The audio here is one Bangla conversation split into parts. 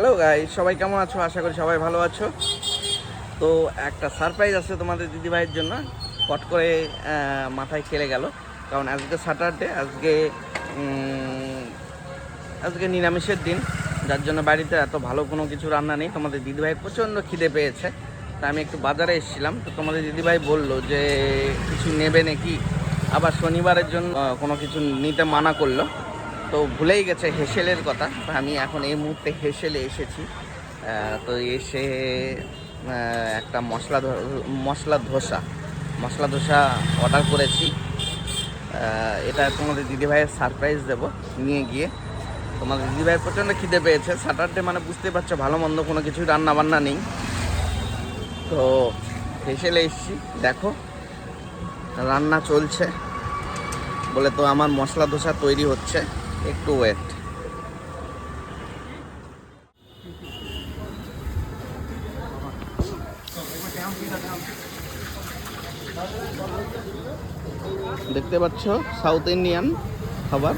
হ্যালো গাই সবাই কেমন আছো? আশা করি সবাই ভালো আছো। তো একটা সারপ্রাইজ আছে তোমাদের দিদিভাইয়ের জন্য। পট করে মাথায় খেলে গেল। কারণ আজকে স্যাটারডে আজকে আজকে নিরামিষের দিন। যার জন্য বাড়িতে এত ভালো কোনো কিছু রান্না নেই। তোমাদের দিদিভাইয়ের প্রচণ্ড খিদে পেয়েছে। তা আমি একটু বাজারে এসেছিলাম। তো তোমাদের দিদিভাই বলল যে, কিছু নেবে নাকি? আবার শনিবারের জন্য কোনো কিছু নিতে মানা করল। তো ভুলেই গেছে হেসেলের কথা। আমি এখন এই মুহূর্তে হেসেলে এসেছি। তো এসে একটা মশলা মশলা ধোসা মশলা ধোসা অর্ডার করেছি। এটা তোমাদের দিদিভাইয়ের সারপ্রাইজ দেবো নিয়ে গিয়ে। তোমাদের দিদিভাইয়ের প্রচণ্ড খিদে পেয়েছে। স্যাটারডে মানে বুঝতে পারছ, ভালো মন্দ কোনো কিছু রান্না বান্না নেই। তো হেসেলে এসেছি। দেখো, রান্না চলছে। বলে তো আমার মশলা ধোসা তৈরি হচ্ছে। একটু ওয়েট দেখতে পাচ্ছ সাউথ ইন্ডিয়ান খাবার।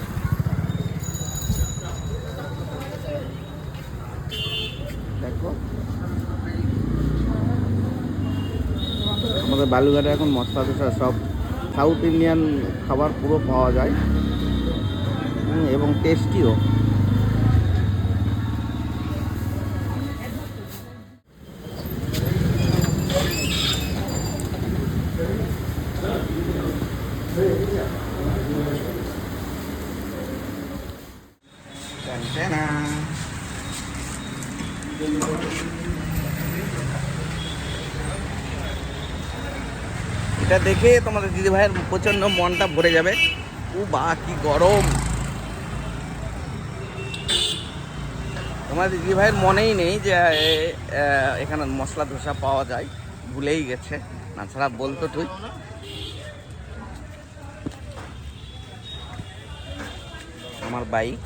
দেখো। আমাদের বালুঘাটে এখন মশলা সব সাউথ ইন্ডিয়ান খাবার পুরো পাওয়া যায়। এবং টেস্টিও এটা দেখে তোমাদের দিদি ভাইয়ের প্রচণ্ড মনটা ভরে যাবে। ও বা কি গরম! তোমাদের দিদি ভাইয়ের মনেই নেই যে এখানে মশলা ধোসা পাওয়া যায়, ভুলেই গেছে। না ছাড়া বলতো তুই। আমার বাইক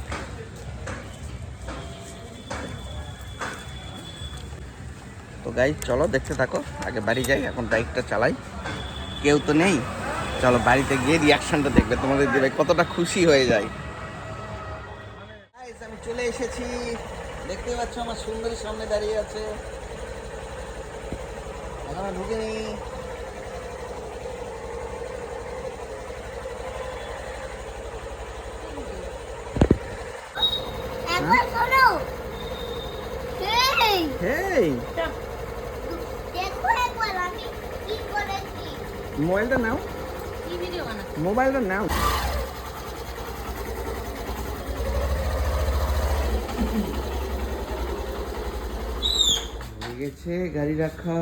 তো গাই, চলো দেখতে থাকো, আগে বাড়ি যাই, এখন বাইকটা চালাই। কেউ তো নেই। চলো বাড়িতে গিয়ে রিয়াকশনটা দেখবে, তোমাদের দিবে কতটা খুশি হয়ে যায়। আমি চলে এসেছি। দেখতে পাচ্ছ আমার সুন্দরী সামনে দাঁড়িয়ে আছে। এখনও ঢুকিনি। মোবাইলটা নাও। কি ভিডিও বানাচ্ছি? মোবাইলটা নাও। গেছে গাড়ি রাখা।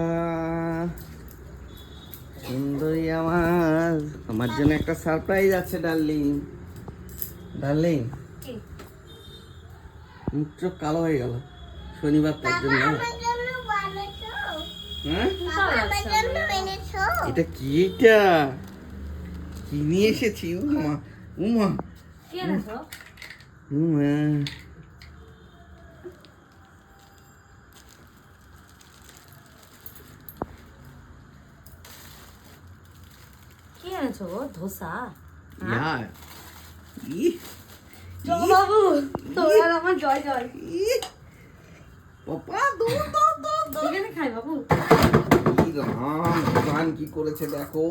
সুন্দরী আমার। আমার জন্য একটা সারপ্রাইজ আছে ডার্লিং ডার্লিং মুখ চোখ কালো হয়ে গেল। শনিবার তার জন্য হ্যাঁ? এটা কি এটা? কি নিয়ে এসেছি উমা উমা। উমা কি ধোসা? বাবু তোর আমার জয় জয়। পাপা দো দো দো দো এখানে খাই বাবু? কি রাম ভগবান কি করেছে দেখো?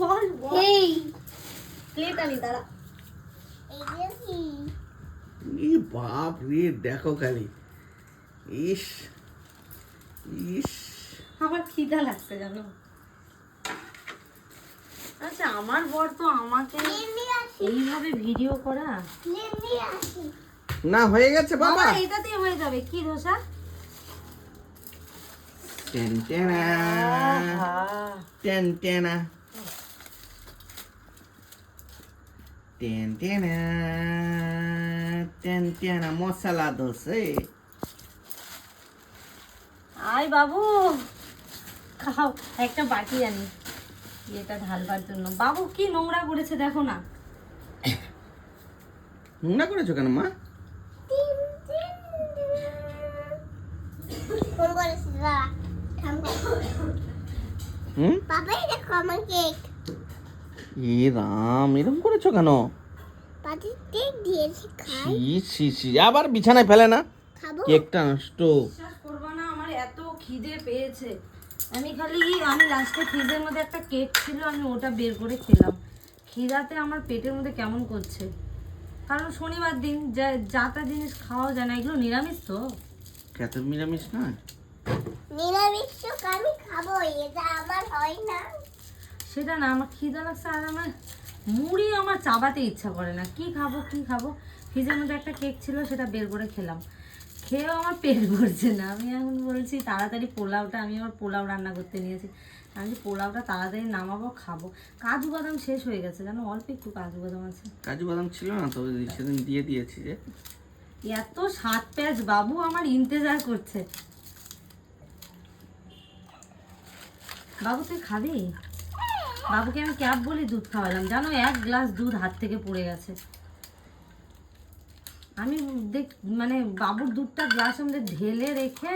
বল বল। এই। প্লেট আনি দাঁড়া। এই যে কি? ই বাপ রে দেখো খালি। ইস ইস। আমার খিদা লাগছে জানো? আচ্ছা আমার বর তো আমাকে এইভাবে ভিডিও করা? না হয়ে গেছে বাবা। হয়ে যাবে। কি ধোসা? টেন টেনা টেন টেনা টেন টেনা টেন টেনা মশলা দোসে আয় বাবু খাও একটা বাটি আনি। এটা ঢালবার জন্য? বাবু কি নোংরা করেছে দেখো না। নোংরা করেছ কেন মা? এ রাম এরকম করেছ কেন? আবার বিছানায় ফেলে না? কেকটা নষ্ট। করব না আমার এত খিদে পেয়েছে। আমি খালি আমি লাস্টে ফ্রিজের মধ্যে একটা কেক ছিল আমি ওটা বের করে খেলাম। খিদাতে আমার পেটের মধ্যে কেমন করছে? কারণ শনিবার দিন যা যা তা জিনিস খাওয়া যায় না এগুলো নিরামিষ তো। কত নিরামিষ না নিরামিষ আমি খাব এটা আমার হয় না। সেটা না আমার খিদা লাগছে আর আমার মুড়ি আমার চাবাতে ইচ্ছা করে না। কি খাব কি খাব? ফ্রিজের মধ্যে একটা কেক ছিল সেটা বের করে খেলাম। খেয়েও আমার পেট ভরছে না। আমি এখন বলছি তাড়াতাড়ি পোলাওটা আমি আমার পোলাও রান্না করতে নিয়েছি। আমি যে পোলাওটা তাড়াতাড়ি নামাবো খাব। কাজু বাদাম শেষ হয়ে গেছে জানো? অল্প একটু কাজু বাদাম আছে। কাজু বাদাম ছিল না তো সেদিন দিয়ে দিয়েছি যে। এত সাত প্যাচ বাবু আমার ইন্তেজার করছে। বাবু তুই খাবি? বাবুকে আমি ক্যাব বলে দুধ খাওয়ালাম। জানো এক গ্লাস দুধ হাত থেকে পড়ে গেছে। আমি দেখ মানে বাবুর দুধটা গ্লাসের মধ্যে ঢেলে রেখে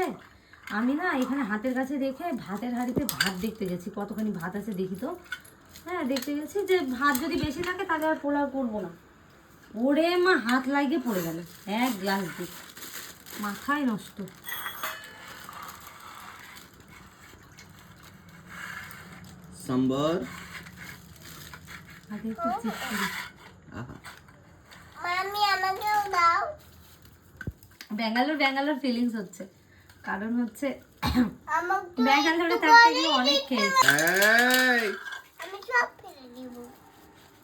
আমি না এখানে হাতের কাছে রেখে ভাতের হাঁড়িতে ভাত দেখতে গেছি। কতখানি ভাত আছে দেখি তো। হ্যাঁ দেখতে গেছি যে ভাত যদি বেশি থাকে তাহলে আর পোলাও করব না। ওরে মা হাত লাগিয়ে পড়ে গেল। এক গ্লাস দুধ। মাথায় নষ্ট। সম্বর। আগে একটু চেক করি আহা মামি আমাকেও দাও ব্যাঙ্গালোর ব্যাঙ্গালোর ফিলিংস হচ্ছে। কারণ হচ্ছে ব্যাঙ্গালোরে থাকতে গিয়ে অনেক খেয়েছি। এই! আমি সব ফেলে দিব।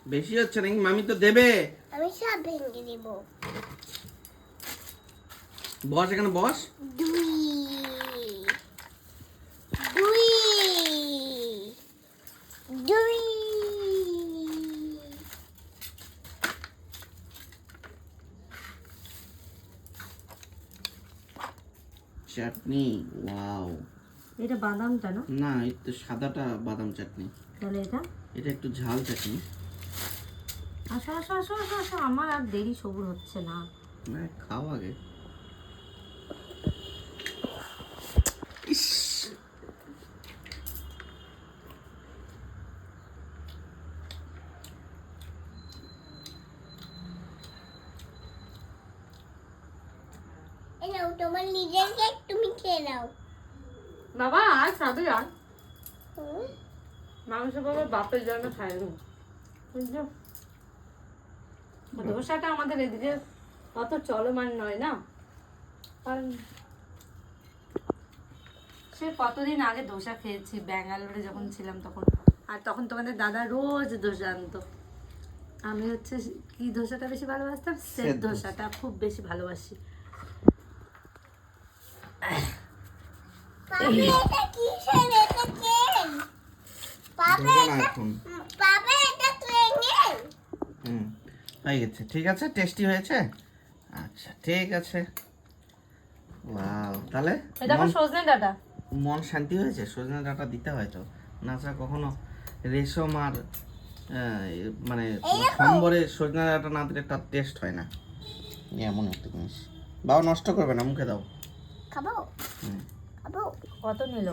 বেশি হচ্ছে নাকি? মামি তো দেবে। আমি সব ভেঙে দিব। বস এখানে বস। দুই। দুই। দুই। চাটনি ওয়াও। এটা বাদামটা না না এটা সাদাটা বাদাম চাটনি। তাহলে এটা? এটা একটু ঝাল চাটনি। আসো আসো আসো আসো আসো। আমার আর দেরি সবুর হচ্ছে না। না খাও আগে। নাও তোমার নিজের কেক তুমি খেয়ে নাও। বাবা আর খাবে আর মাংস বাবা বাপের জন্য খাইনি বুঝছ? দোসাটা আমাদের এদিকে অত চলমান নয় না? কারণ সে কতদিন আগে দোসা খেয়েছি ব্যাঙ্গালোরে যখন ছিলাম তখন। আর তখন তোমাদের দাদা রোজ দোসা আনতো। আমি হচ্ছে কি দোসাটা বেশি ভালোবাসতাম? Set set dosa. দোসাটা খুব বেশি ভালোবাসি পাপে এটা কিসের এটা কেন পাপে ধরবো না এটা এখন পাপে এটা ট্রেনের হুম হয়ে গেছে ঠিক আছে? টেস্টি হয়েছে? আচ্ছা ঠিক আছে। ওয়াও তাহলে এটা মন- সজনে ডাটা। মন শান্তি হয়েছে? সজনে ডাঁটা দিতে হয় তো? না ছাড়া কখনো রেশম আর মানে সম্বরে সজনে ডাঁটা না দিলে তার টেস্ট হয় না। এমন একটা জিনিস। বাবা নষ্ট করবে না মুখে দাও। খাব? হুম। খাব কত নিল?